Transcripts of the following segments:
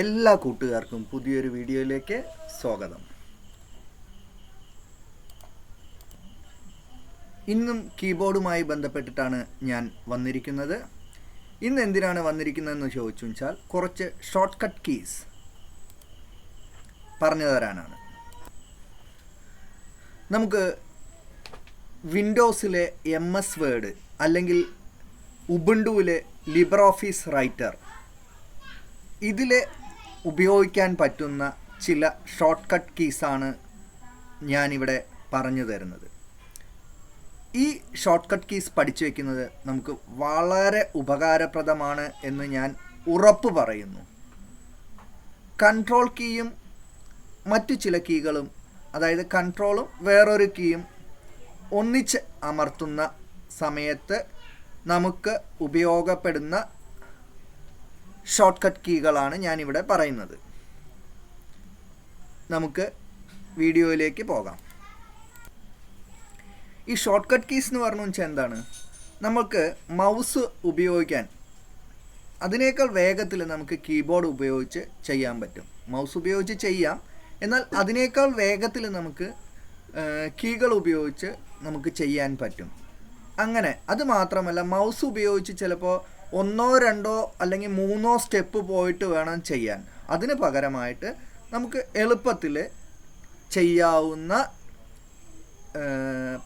എല്ലാ കൂട്ടുകാർക്കും പുതിയൊരു വീഡിയോയിലേക്ക് സ്വാഗതം. ഇന്നും കീബോർഡുമായി ബന്ധപ്പെട്ടിട്ടാണ് ഞാൻ വന്നിരിക്കുന്നത്. ഇന്ന് എന്തിനാണ് വന്നിരിക്കുന്നതെന്ന് ചോദിച്ചു വെച്ചാൽ കുറച്ച് ഷോർട്ട് കട്ട് കീസ് പറഞ്ഞു തരാനാണ്. നമുക്ക് വിൻഡോസിലെ എം എസ് വേർഡ് അല്ലെങ്കിൽ ഉബുണ്ടുവിലെ ലിബർ ഓഫീസ് റൈറ്റർ ഇതിൽ ഉപയോഗിക്കാൻ പറ്റുന്ന ചില ഷോർട്ട് കട്ട് കീസാണ് ഞാനിവിടെ പറഞ്ഞു തരുന്നത്. ഈ ഷോർട്ട് കട്ട് കീസ് പഠിച്ചു വയ്ക്കുന്നത് നമുക്ക് വളരെ ഉപകാരപ്രദമാണ് എന്ന് ഞാൻ ഉറപ്പ് പറയുന്നു. കൺട്രോൾ കീയും മറ്റു ചില കീകളും അതായത് കൺട്രോളും വേറൊരു കീയും ഒന്നിച്ച് അമർത്തുന്ന സമയത്ത് നമുക്ക് ഉപയോഗപ്പെടുന്ന ഷോർട്ട് കട്ട് കീകളാണ് ഞാനിവിടെ പറയുന്നത്. നമുക്ക് വീഡിയോയിലേക്ക് പോകാം. ഈ ഷോർട്ട് കട്ട് കീസ് എന്ന് പറഞ്ഞു വെച്ചാൽ എന്താണ്? നമുക്ക് മൗസ് ഉപയോഗിക്കാൻ അതിനേക്കാൾ വേഗത്തിൽ നമുക്ക് കീബോർഡ് ഉപയോഗിച്ച് ചെയ്യാൻ പറ്റും. മൗസ് ഉപയോഗിച്ച് ചെയ്യാം. എന്നാൽ അതിനേക്കാൾ വേഗത്തിൽ നമുക്ക് കീകൾ ഉപയോഗിച്ച് നമുക്ക് ചെയ്യാൻ പറ്റും. അങ്ങനെ അത് മാത്രമല്ല മൗസ് ഉപയോഗിച്ച് ചിലപ്പോൾ ഒന്നോ രണ്ടോ അല്ലെങ്കിൽ മൂന്നോ സ്റ്റെപ്പ് പോയിട്ട് വേണം ചെയ്യാൻ. അതിന് പകരമായിട്ട് നമുക്ക് എളുപ്പത്തിൽ ചെയ്യാവുന്ന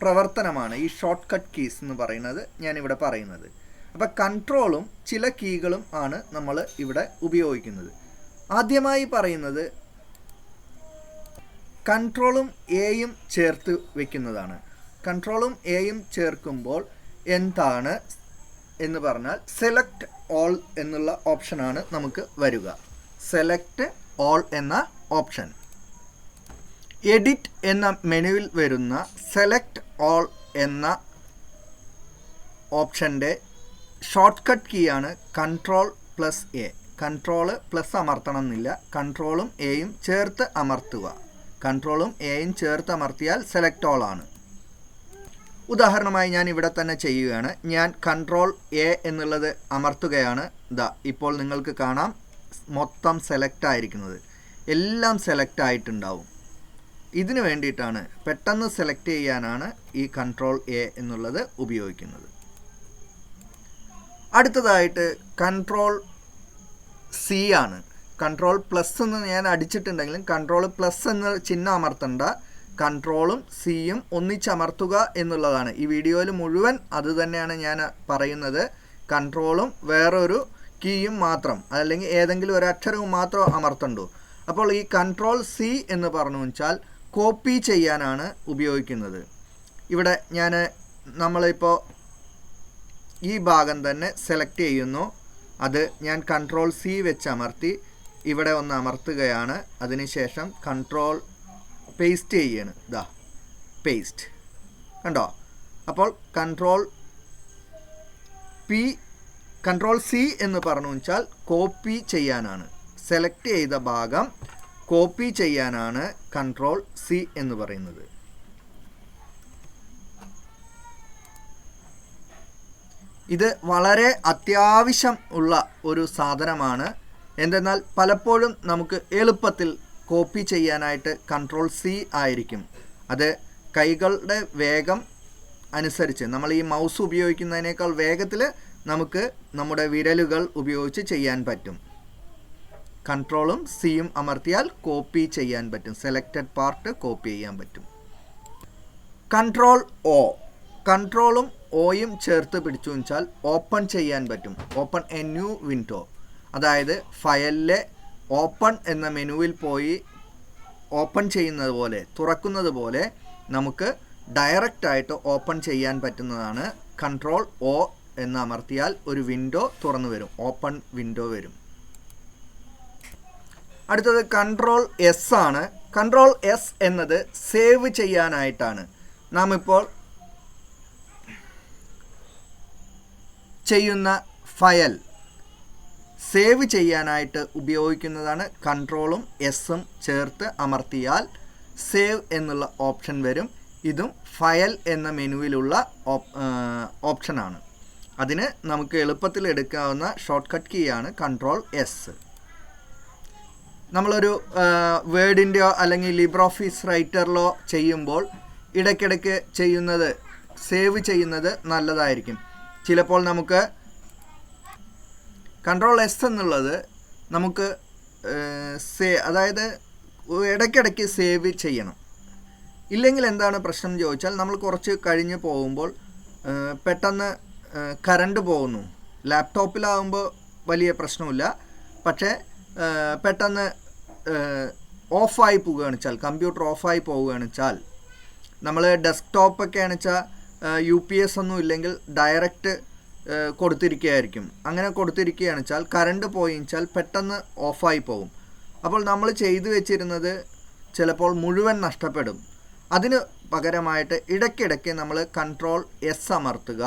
പ്രവർത്തനമാണ് ഈ ഷോർട്ട് കട്ട് കീസ് എന്ന് പറയുന്നത് ഞാനിവിടെ പറയുന്നത്. അപ്പോൾ കൺട്രോളും ചില കീകളും ആണ് നമ്മൾ ഇവിടെ ഉപയോഗിക്കുന്നത്. ആദ്യമായി പറയുന്നത് കൺട്രോളും എയും ചേർത്ത് വെക്കുന്നതാണ്. കൺട്രോളും എയും ചേർക്കുമ്പോൾ എന്താണ് എന്ന് പറഞ്ഞാൽ സെലക്ട് ഓൾ എന്നുള്ള ഓപ്ഷനാണ് നമുക്ക് വരിക. സെലക്ട് ഓൾ എന്ന ഓപ്ഷൻ എഡിറ്റ് എന്ന മെനുവിൽ വരുന്ന സെലക്ട് ഓൾ എന്ന ഓപ്ഷന്റെ shortcut കീയാണ് control plus A control plus അമർത്തണം എന്നില്ല കൺട്രോളും എയും ചേർത്ത് അമർത്തുക. കൺട്രോളും എയും ചേർത്ത് അമർത്തിയാൽ സെലക്ട് ഓൾ ആണ്. ഉദാഹരണമായി ഞാൻ ഇവിടെ തന്നെ ചെയ്യുകയാണ്. ഞാൻ കൺട്രോൾ എ എന്നുള്ളത് അമർത്തുകയാണ്. ഇതാ ഇപ്പോൾ നിങ്ങൾക്ക് കാണാം മൊത്തം സെലക്ട് ആയിരിക്കുന്നത്. എല്ലാം സെലക്ട് ആയിട്ടുണ്ടാവും. ഇതിനു വേണ്ടിയിട്ടാണ് പെട്ടെന്ന് സെലക്ട് ചെയ്യാനാണ് ഈ കൺട്രോൾ എ എന്നുള്ളത് ഉപയോഗിക്കുന്നത്. അടുത്തതായിട്ട് കൺട്രോൾ സി ആണ്. കൺട്രോൾ പ്ലസ് എന്ന് ഞാൻ അടിച്ചിട്ടുണ്ടെങ്കിലും കൺട്രോൾ പ്ലസ് എന്ന് ചിഹ്നം അമർത്തണ്ട. കൺട്രോളും സിയും ഒന്നിച്ചമർത്തുക എന്നുള്ളതാണ്. ഈ വീഡിയോയിൽ മുഴുവൻ അത് തന്നെയാണ് ഞാൻ പറയുന്നത്. കൺട്രോളും വേറൊരു കീയും മാത്രം അല്ലെങ്കിൽ ഏതെങ്കിലും ഒരു അക്ഷരവും മാത്രം അമർത്തണ്ടു. അപ്പോൾ ഈ കൺട്രോൾ സി എന്ന് പറഞ്ഞു വെച്ചാൽ കോപ്പി ചെയ്യാനാണ് ഉപയോഗിക്കുന്നത്. ഇവിടെ ഞാൻ നമ്മളിപ്പോൾ ഈ ഭാഗം തന്നെ സെലക്ട് ചെയ്യുന്നു. അത് ഞാൻ കൺട്രോൾ സി വെച്ച് അമർത്തി ഇവിടെ ഒന്ന് അമർത്തുകയാണ്. അതിനുശേഷം കൺട്രോൾ പേസ്റ്റ് ചെയ്യാണ്. ഇതാ പേസ്റ്റ് കണ്ടോ? അപ്പോൾ കൺട്രോൾ പി കൺട്രോൾ സി എന്ന് പറഞ്ഞു വെച്ചാൽ കോപ്പി ചെയ്യാനാണ്. സെലക്ട് ചെയ്ത ഭാഗം കോപ്പി ചെയ്യാനാണ് കൺട്രോൾ സി എന്ന് പറയുന്നത്. ഇത് വളരെ അത്യാവശ്യം ഉള്ള ഒരു സാധനമാണ്. എന്തെന്നാൽ പലപ്പോഴും നമുക്ക് എളുപ്പത്തിൽ കോപ്പി ചെയ്യാനായിട്ട് കൺട്രോൾ സി ആയിരിക്കും. അത് കൈകളുടെ വേഗം അനുസരിച്ച് നമ്മൾ ഈ മൗസ് ഉപയോഗിക്കുന്നതിനേക്കാൾ വേഗത്തിൽ നമുക്ക് നമ്മുടെ വിരലുകൾ ഉപയോഗിച്ച് ചെയ്യാൻ പറ്റും. കൺട്രോളും സിയും അമർത്തിയാൽ കോപ്പി ചെയ്യാൻ പറ്റും. സെലക്റ്റഡ് പാർട്ട് കോപ്പി ചെയ്യാൻ പറ്റും. കൺട്രോൾ ഒ കൺട്രോളും ഓയും ചേർത്ത് പിടിച്ചു വെച്ചാൽ ഓപ്പൺ ചെയ്യാൻ പറ്റും. ഓപ്പൺ എ ന്യൂ വിൻഡോ അതായത് ഫയലിലെ ഓപ്പൺ എന്ന മെനുവിൽ പോയി ഓപ്പൺ ചെയ്യുന്നത് പോലെ തുറക്കുന്നത് പോലെ നമുക്ക് ഡയറക്റ്റ് ആയിട്ട് ഓപ്പൺ ചെയ്യാൻ പറ്റുന്നതാണ്. കൺട്രോൾ ഒ എന്ന് അമർത്തിയാൽ ഒരു വിൻഡോ തുറന്നു വരും. ഓപ്പൺ വിൻഡോ വരും. അടുത്തത് കൺട്രോൾ എസ് ആണ്. കൺട്രോൾ എസ് എന്നത് സേവ് ചെയ്യാനായിട്ടാണ്. നാം ഇപ്പോൾ ചെയ്യുന്ന ഫയൽ സേവ് ചെയ്യാനായിട്ട് ഉപയോഗിക്കുന്നതാണ് കൺട്രോളും എസും ചേർത്ത് അമർത്തിയാൽ സേവ് എന്നുള്ള ഓപ്ഷൻ വരും. ഇതും ഫയൽ എന്ന മെനുവിലുള്ള ഓപ്ഷനാണ്. അതിന് നമുക്ക് എളുപ്പത്തിൽ എടുക്കാവുന്ന ഷോർട്ട് കട്ട് ആണ് കൺട്രോൾ എസ്. നമ്മളൊരു വേർഡിന്റെയോ അല്ലെങ്കിൽ ലിബ്ര ഓഫീസ് റൈറ്ററിലോ ചെയ്യുമ്പോൾ ഇടയ്ക്കിടയ്ക്ക് ചെയ്യുന്നത് സേവ് ചെയ്യുന്നത് നല്ലതായിരിക്കും. ചിലപ്പോൾ നമുക്ക് കൺട്രോൾ എസ് എന്നുള്ളത് നമുക്ക് സേ അതായത് ഇടയ്ക്കിടയ്ക്ക് സേവ് ചെയ്യണം. ഇല്ലെങ്കിൽ എന്താണ് പ്രശ്നം ചോദിച്ചാൽ നമ്മൾ കുറച്ച് കഴിഞ്ഞ് പോകുമ്പോൾ പെട്ടെന്ന് കറണ്ട് പോകുന്നു. ലാപ്ടോപ്പിലാവുമ്പോൾ വലിയ പ്രശ്നമില്ല. പക്ഷേ പെട്ടെന്ന് ഓഫായി പോവുകയാണ് വെച്ചാൽ കമ്പ്യൂട്ടർ ഓഫായി പോവുകയാണ് വെച്ചാൽ നമ്മൾ ഡെസ്ക്ടോപ്പൊക്കെ ആണെച്ചാൽ യു പി എസ് ഒന്നും ഇല്ലെങ്കിൽ ഡയറക്റ്റ് കൊടുത്തിരിക്കുകയായിരിക്കും. അങ്ങനെ കൊടുത്തിരിക്കുകയാണ്. വെച്ചാൽ കറണ്ട് പോയി. വെച്ചാൽ പെട്ടെന്ന് ഓഫായി പോകും അപ്പോൾ നമ്മൾ ചെയ്തു വെച്ചിരുന്നത് ചിലപ്പോൾ മുഴുവൻ നഷ്ടപ്പെടും. അതിന് പകരമായിട്ട് ഇടയ്ക്കിടയ്ക്ക് നമ്മൾ കൺട്രോൾ എസ് അമർത്തുക.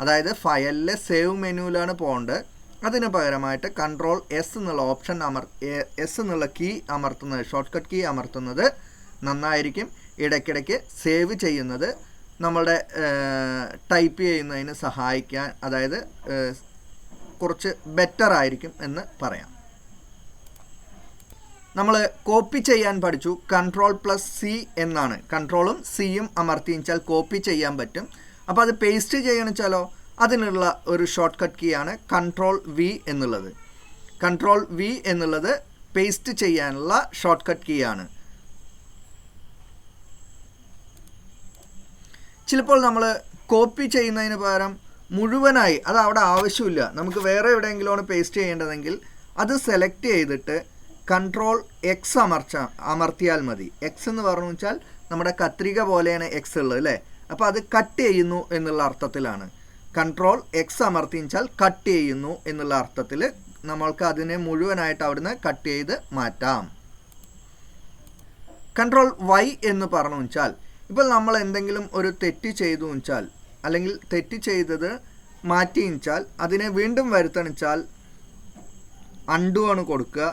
അതായത് ഫയലിലെ സേവ് മെനുവിലാണ് പോകേണ്ടത്. അതിന് പകരമായിട്ട് കൺട്രോൾ എസ് എന്നുള്ള ഓപ്ഷൻ അമർ എസ് എന്നുള്ള കീ അമർത്തുന്നത് ഷോർട്ട് കട്ട് കീ അമർത്തുന്നത് നന്നായിരിക്കും. ഇടയ്ക്കിടയ്ക്ക് സേവ് ചെയ്യുന്നത് നമ്മളുടെ ടൈപ്പ് ചെയ്യുന്നതിന് സഹായിക്കാൻ അതായത് കുറച്ച് ബെറ്റർ ആയിരിക്കും എന്ന് പറയാം. നമ്മൾ കോപ്പി ചെയ്യാൻ പഠിച്ചു. കൺട്രോൾ പ്ലസ് സി എന്നാണ്. കൺട്രോളും സിയും അമർത്തിച്ചാൽ കോപ്പി ചെയ്യാൻ പറ്റും. അപ്പോൾ അത് പേസ്റ്റ് ചെയ്യണമെച്ചാലോ അതിനുള്ള ഒരു ഷോർട്ട് കട്ട് കീ ആണ് കൺട്രോൾ വി എന്നുള്ളത്. കൺട്രോൾ വി എന്നുള്ളത് പേസ്റ്റ് ചെയ്യാനുള്ള ഷോർട്ട് കട്ട് കീ ആണ്. ചിലപ്പോൾ നമ്മൾ കോപ്പി ചെയ്യുന്നതിന് പകരം മുഴുവനായി അത് അവിടെ ആവശ്യമില്ല. നമുക്ക് വേറെ എവിടെയെങ്കിലുമാണ് പേസ്റ്റ് ചെയ്യേണ്ടതെങ്കിൽ അത് സെലക്ട് ചെയ്തിട്ട് കൺട്രോൾ എക്സ് അമർച്ച അമർത്തിയാൽ മതി. എക്സ് എന്ന് പറഞ്ഞു വെച്ചാൽ നമ്മുടെ കത്രിക പോലെയാണ് എക്സ് ഉള്ളത് അല്ലേ? അപ്പോൾ അത് കട്ട് ചെയ്യുന്നു എന്നുള്ള അർത്ഥത്തിലാണ്. കൺട്രോൾ എക്സ് അമർത്തി വെച്ചാൽ കട്ട് ചെയ്യുന്നു എന്നുള്ള അർത്ഥത്തിൽ നമ്മൾക്ക് അതിനെ മുഴുവനായിട്ട് അവിടുന്ന് കട്ട് ചെയ്ത് മാറ്റാം. കൺട്രോൾ വൈ എന്ന് പറഞ്ഞു വെച്ചാൽ ഇപ്പോൾ നമ്മൾ എന്തെങ്കിലും ഒരു തെറ്റ് ചെയ്തു വെച്ചാൽ അല്ലെങ്കിൽ തെറ്റ് ചെയ്തത് മാറ്റി വെച്ചാൽ അതിനെ വീണ്ടും വരുത്തണിച്ചാൽ അണ്ടു ആണ് കൊടുക്കുക.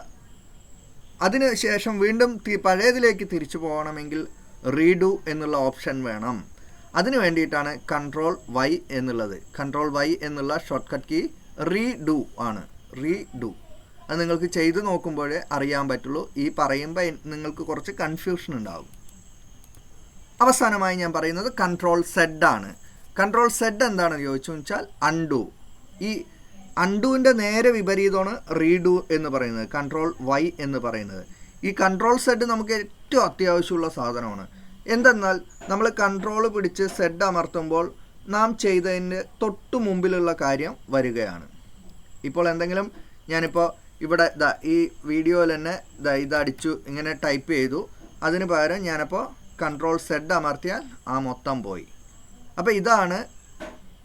അതിന് ശേഷം വീണ്ടും പഴയതിലേക്ക് തിരിച്ചു പോകണമെങ്കിൽ റീഡു എന്നുള്ള ഓപ്ഷൻ വേണം. അതിന് വേണ്ടിയിട്ടാണ് കൺട്രോൾ വൈ എന്നുള്ളത്. കൺട്രോൾ വൈ എന്നുള്ള ഷോർട്ട് കട്ട് കീ റീഡു ആണ്. റീഡു അത് നിങ്ങൾക്ക് ചെയ്തു നോക്കുമ്പോഴേ അറിയാൻ പറ്റുള്ളൂ. ഈ പറയുമ്പോൾ നിങ്ങൾക്ക് കുറച്ച് കൺഫ്യൂഷൻ ഉണ്ടാകും അവസാനമായി ഞാൻ പറയുന്നത് കൺട്രോൾ സെഡ് ആണ്. കൺട്രോൾ സെഡ് എന്താണെന്ന് ചോദിച്ചു വെച്ചാൽ അൺഡു ഈ അൺഡുവിന്റെ നേരെ വിപരീതമാണ് റീഡു എന്ന് പറയുന്നത്. കൺട്രോൾ വൈ എന്ന് പറയുന്നത്. ഈ കൺട്രോൾ സെഡ് നമുക്ക് ഏറ്റവും അത്യാവശ്യമുള്ള സാധനമാണ്. എന്തെന്നാൽ നമ്മൾ കൺട്രോൾ പിടിച്ച് സെഡ് അമർത്തുമ്പോൾ നാം ചെയ്തതിന്റെ തൊട്ടു മുമ്പിലുള്ള കാര്യം വരികയാണ്. ഇപ്പോൾ എന്തെങ്കിലും ഞാനിപ്പോൾ ഇവിടെ ഈ വീഡിയോയിൽ തന്നെ ഇതടിച്ചു ഇങ്ങനെ ടൈപ്പ് ചെയ്തു. അതിന് പകരം ഞാനപ്പോൾ കൺട്രോൾ സെഡ് അമർത്തിയാൽ ആ മൊത്തം പോയി. അപ്പോൾ ഇതാണ്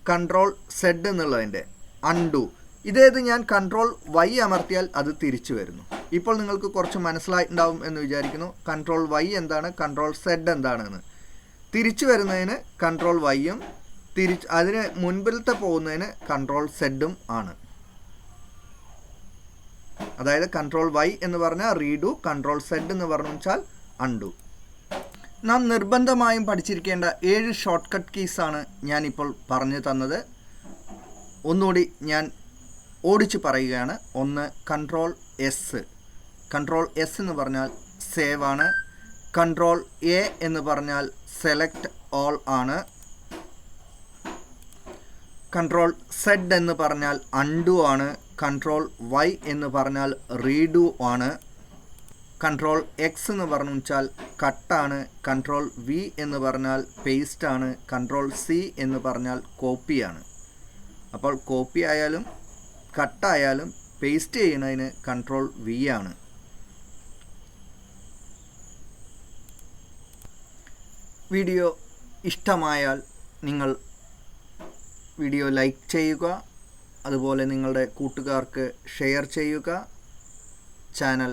കൺട്രോൾ സെഡ് എന്നുള്ളതിന്റെ അൺഡു ഇതേത് ഞാൻ കൺട്രോൾ വൈ അമർത്തിയാൽ അത് തിരിച്ചു വരുന്നു. ഇപ്പോൾ നിങ്ങൾക്ക് കുറച്ച് മനസ്സിലായിട്ടുണ്ടാവും എന്ന് വിചാരിക്കുന്നു. കൺട്രോൾ വൈ എന്താണ്? കൺട്രോൾ സെഡ് എന്താണെന്ന്. തിരിച്ചു വരുന്നതിന് കൺട്രോൾ വൈയും തിരിച്ച് അതിന് മുൻപിലത്തെ പോകുന്നതിന് കൺട്രോൾ സെഡും ആണ്. അതായത് കൺട്രോൾ വൈ എന്ന് പറഞ്ഞാൽ റീഡു കൺട്രോൾ സെഡ് എന്ന് പറഞ്ഞു വെച്ചാൽ അൺഡു നാം നിർബന്ധമായും പഠിച്ചിരിക്കേണ്ട ഏഴ് ഷോർട്ട് കട്ട് കീസാണ് ഞാനിപ്പോൾ പറഞ്ഞു തന്നത്. ഒന്നുകൂടി ഞാൻ ഓടിച്ചു പറയുകയാണ്. ഒന്ന് കൺട്രോൾ എസ് കൺട്രോൾ എസ് എന്ന് പറഞ്ഞാൽ സേവ് ആണ്. കൺട്രോൾ എ എന്ന് പറഞ്ഞാൽ സെലക്ട് ഓൾ ആണ്. കൺട്രോൾ സെഡ് എന്ന് പറഞ്ഞാൽ അൺഡു ആണ്. കൺട്രോൾ വൈ എന്ന് പറഞ്ഞാൽ റീഡു ആണ്. കൺട്രോൾ എക്സ് എന്ന് പറഞ്ഞു വെച്ചാൽ കട്ടാണ്. കൺട്രോൾ വി എന്ന് പറഞ്ഞാൽ പേസ്റ്റ് ആണ്. കൺട്രോൾ സി എന്ന് പറഞ്ഞാൽ കോപ്പിയാണ് അപ്പോൾ കോപ്പി ആയാലും കട്ടായാലും പേസ്റ്റ് ചെയ്യുന്നതിന് കൺട്രോൾ വി ആണ്. വീഡിയോ ഇഷ്ടമായാൽ നിങ്ങൾ വീഡിയോ ലൈക്ക് ചെയ്യുക. അതുപോലെ നിങ്ങളുടെ കൂട്ടുകാർക്ക് ഷെയർ ചെയ്യുക. ചാനൽ